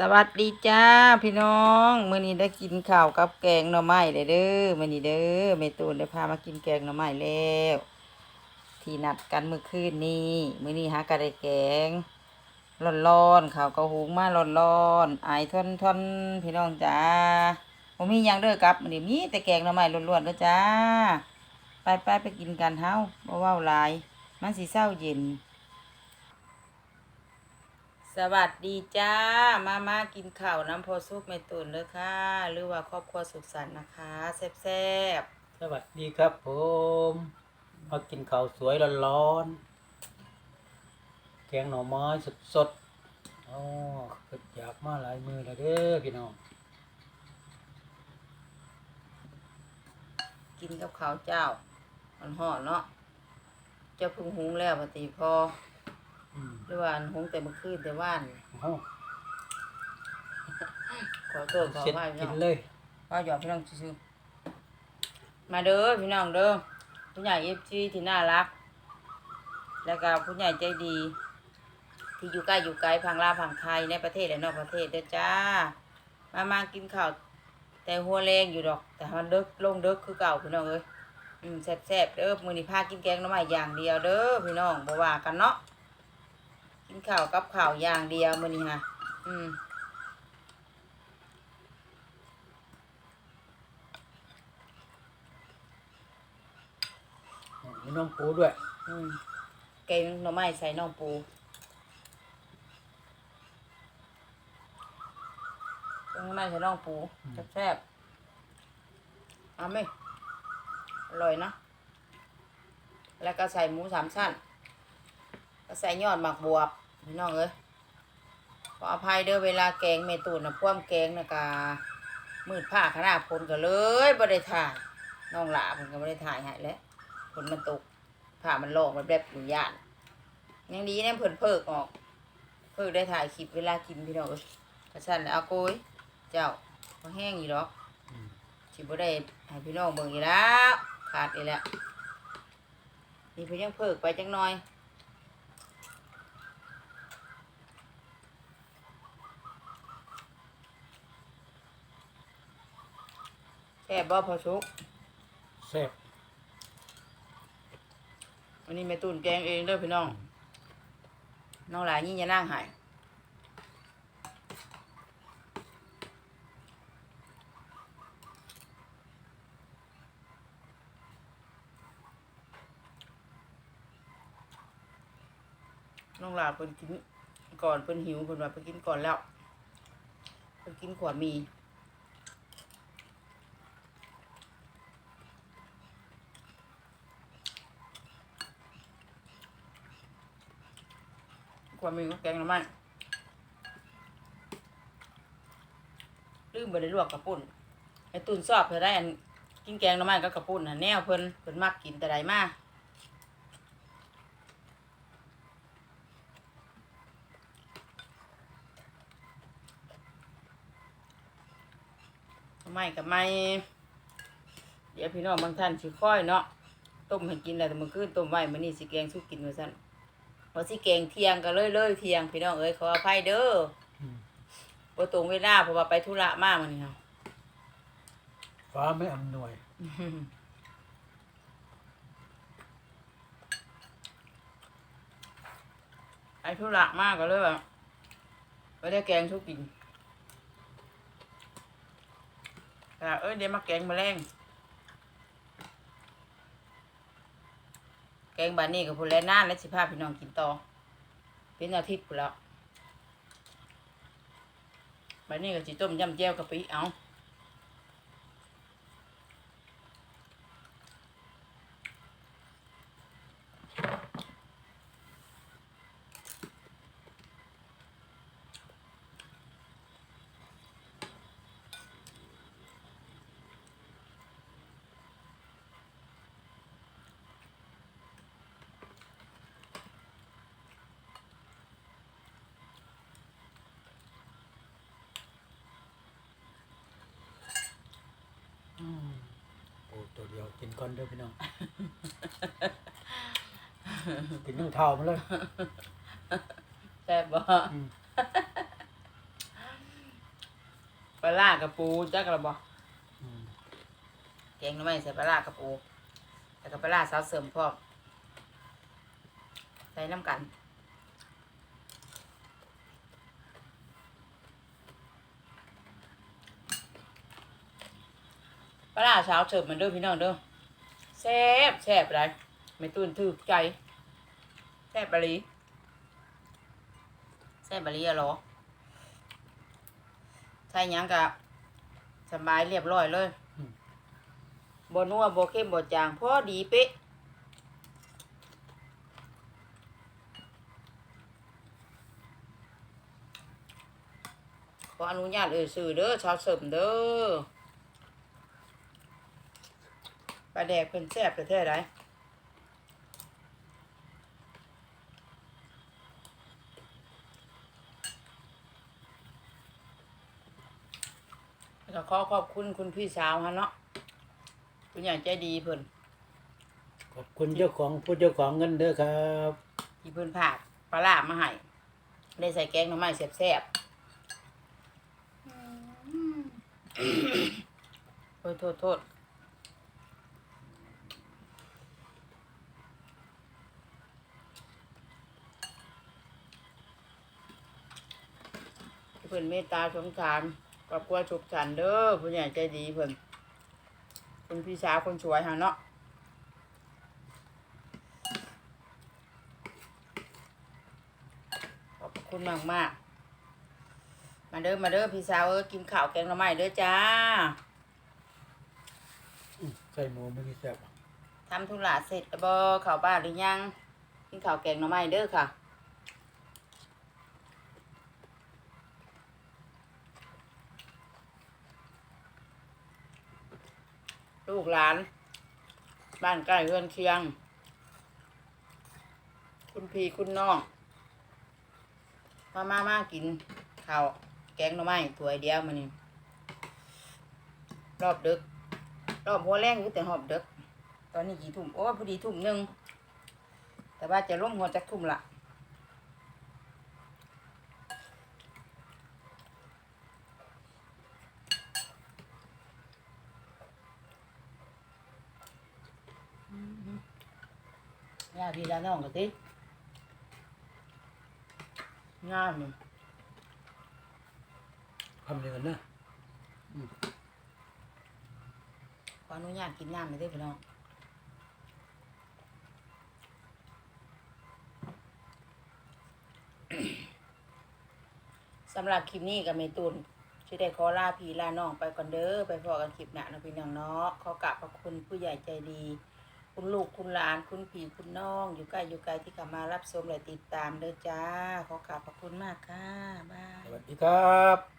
สวัสดีจ้าพี่น้องมื้อนี้ได้กินข้าวกับแกงหน่อไม้เลยเด้อมื้อนี้เด้อแม่ตูนได้พามากินแกงหน่อไม้แล้วที่นัดกันเมื่อคืนนี้มื้อนี้หากระไดแกงร้อนๆข้าวกระหุงมาร้อนๆไอายท่อนๆพี่น้องจ้าบ่มียังเด้อครับมื้อนี้มีแต่แกงหน่อไม้ล้วนๆเด้อจ้าไปไปไปกินกันเฮาเว้าหลายมันสิเศร้าเย็น สวัสดีจ้า มามากินข้าวน้ำพอสุกแม่ตุนเลยค่ะ หรือว่าครอบครัวสุขสันต์นะคะแซ่บสวัสดีครับผม มากินข้าวสวยร้อนๆแกงหน่อไม้สดๆอ๋อเกิดอยากมาหลายมือแล้วเด้อพี่น้อง ๆกินกับข้าวเจ้ามันห่อนๆเนาะเจ้าเพึ่งหุงแล้วปฏิพออืม หรือว่าอันหุงแต่เมื่อคืนแต่ว่านเอ้าขอโทษขอเสร็จอภัยพี่กิน้นองเลย ว่าหยอกพี่น้องซื่อๆมาเด้อพี่น้องเด้อผู้ใหญ่เอฟซีที่น่ารัก แล้วก็ผู้ใหญ่ใจดี ที่อยู่ใกล้อยู่ไกลพังลาวพังไทยในประเทศและนอกประเทศเด้อจ้า มามากินข้าวแต่หัวแรงอยู่ดอก แต่มันเดึกลงเดึกคือเก่าพี่น้องเอ้ยอืมแซ่บๆเด้อมื้อนี้พากินแกงหน่อไม้อย่างเดียวเด้อพี่น้องบ่ว่ากันเนาะ กินข้าวกับข้าวอย่างเดียวมื้อนี้ฮะอืมมีน้องปูด้วย อืมแกงหน่อไม้ใส่น่องปูแกงหน่อไม้ใส่น่องปูแซ่บๆเอาไหมอร่อยนะ แล้วก็ใส่หมูสามชั้น ก็ใส่ยอดหมักบวบพี่น้องเอ้ยขออภัยเด้อเวลาแกงเมตูนนะพ่วมแกงนะกามืดผ้าขนาดพลก็เลยบ่ได้ถ่ายน้องหลาผมก็บ่ได้ถ่ายให้แล้วฝนมันตกผ้ามันโลกมันแบบอยู่ย่านยังดีเนี่ยเพิ่นเพิกออกเพิกได้ถ่ายคลิปเวลากินพี่น้องเอ้ยกระชันเอาโกยเจ้าก็แห้งอยู่ดอกสิบ่ได้ให้พี่น้องเบิ่งอีกแล้วขาดอีกแล้วนี่เพิ่นยังเพิกไปจังหน่อย แค่บบ่พอชุกแซ่บวันนี้แม่ตุนแกงเองเด้อพี่น้อง น้องหลายยิ่งจะนั่งหายน้องหลาเพิ่นกินก่อนเพิ่นหิวเพิ่นว่าเพิ่นกินก่อนแล้วเพิ่นกินขวดหมี ความมีก็แกงหน้ำมันลืมไปได้ลวกกระปุ่นไอ้ตุนชอบเธอได้อันกินแกงหน้ำมันก็กระปุ่นน่ะแนวเพิ่นเพิ่นมักกินแต่ใดมาทำไม่กับไม่เดี๋ยวพี่น้องบางท่านสิค่อยเนาะต้มให้กินแล้วแต่มื้อคืนต้มไว้มื้อนี้สิแกงสู้กินว่าซั่น ว่าสิเก่งเที่ยงก็เลยเลยเที่ยงพี่น้องเอ้ยขออภัยเด้ออืมบ่ตรงเวลาเพราะว่าไปธุระมากมันนี่ค่ะฟ้าไม่อำนวยไปธุระมากก็เลยแบบไปได้แกงชุกกินแต่เอ้ยเดี๋ยวมาแกงแมลง แกงบานนี้กับพูนแลน่านและสิพาพี่น้องกินต่อเป็นอาทิตย์พูนแล้วบานนี้ก็จิต้มยำแจ่วกะปิเอา กินก่อนเด้อพี่น้อง กินทั้งเท้ามาเลยแต่บบ่อืมลาร้ากระปูจักกระบอกอืมแกงหน้ำไม้ใส่ปลาร้ากระปูแล้วก็ปลาร้าสาวเสริมพร้อมใส่น้ำกันปลาร้าสาวเสริมเหมือนเดิมพี่น้องเด้อ แซ่บแซ่บไรไม่ตื่นถือใจ แซ่บบะลีแซ่บบะลีอะเหรอใช่หยังกะสบายเรียบร้อยเลยบนัวบเข้มบจางพอดีเป๊ะขออนุญาตเอ่ยสื่อเด้อชาวเสริมเด้อ ปลาแดกเป็นแซ่บแท้ๆไรแล้วก็ขอขอบคุณคุณพี่สาวฮะเนาะคุณใหญ่ใจดีเพิ่นขอบคุณเจ้าของผู้เจ้าของเงินเด้อครับที่เพิ่นผากปลาล่ามาให้ได้ใส่แกงหน่อไม้แซ่บๆโอ้ยโทษโทษ เพิ่นเมตตาสงสารครอบครัวสุขสันต์เด้อผู้ใหญ่ใจดีเพิ่นคุณพี่สาวคนสวยหาเนาะขอบคุณมากมากๆมาเด้อมาเด้อพี่สาวเอ้ยกินข้าวแกงหน่อไม้เด้อจ้าอืมใส่หมูไม่มีแซ่บทำธุระเสร็จแล้วบ่เข้าบ้านหรือยังกินข้าวแกงหน่อไม้เด้อค่ะ ลูกหลาน บ้านใกล้เรือนเคียง คุณพี่คุณน้องมามามากินข้าวแกงหน่อไม้ถ้วยเดียวมานี่รอบดึก รอบหัวแรงอยู่แต่หอบดึก ตอนนี้กี่ทุ่มโอ้พอดีทุ่มหนึ่งแต่ว่าจะล่มหัวจักทุ่มละาพี่ลาน้องกันติงามเลยคำเดียวกันนะขออนุญาตกินน้ำไม่ได้อพี่น้องสำหรับคลิปนี้กับเมตุนช่ได้ขอลาพี่ลาน้องไปก่อนเด้อไปพอกันคลิปหน้านะพี่น้องเนาะขอกราบขอบคุณผู้ใหญ่ใจดี คุณลูกคุณหลานคุณผีคุณน้อง อยู่ใกล้อยู่ไกลที่เข้ามารับชมและติดตามเด้อจ้า ขอกราบพระคุณมากค่ะบาย สวัสดีครับ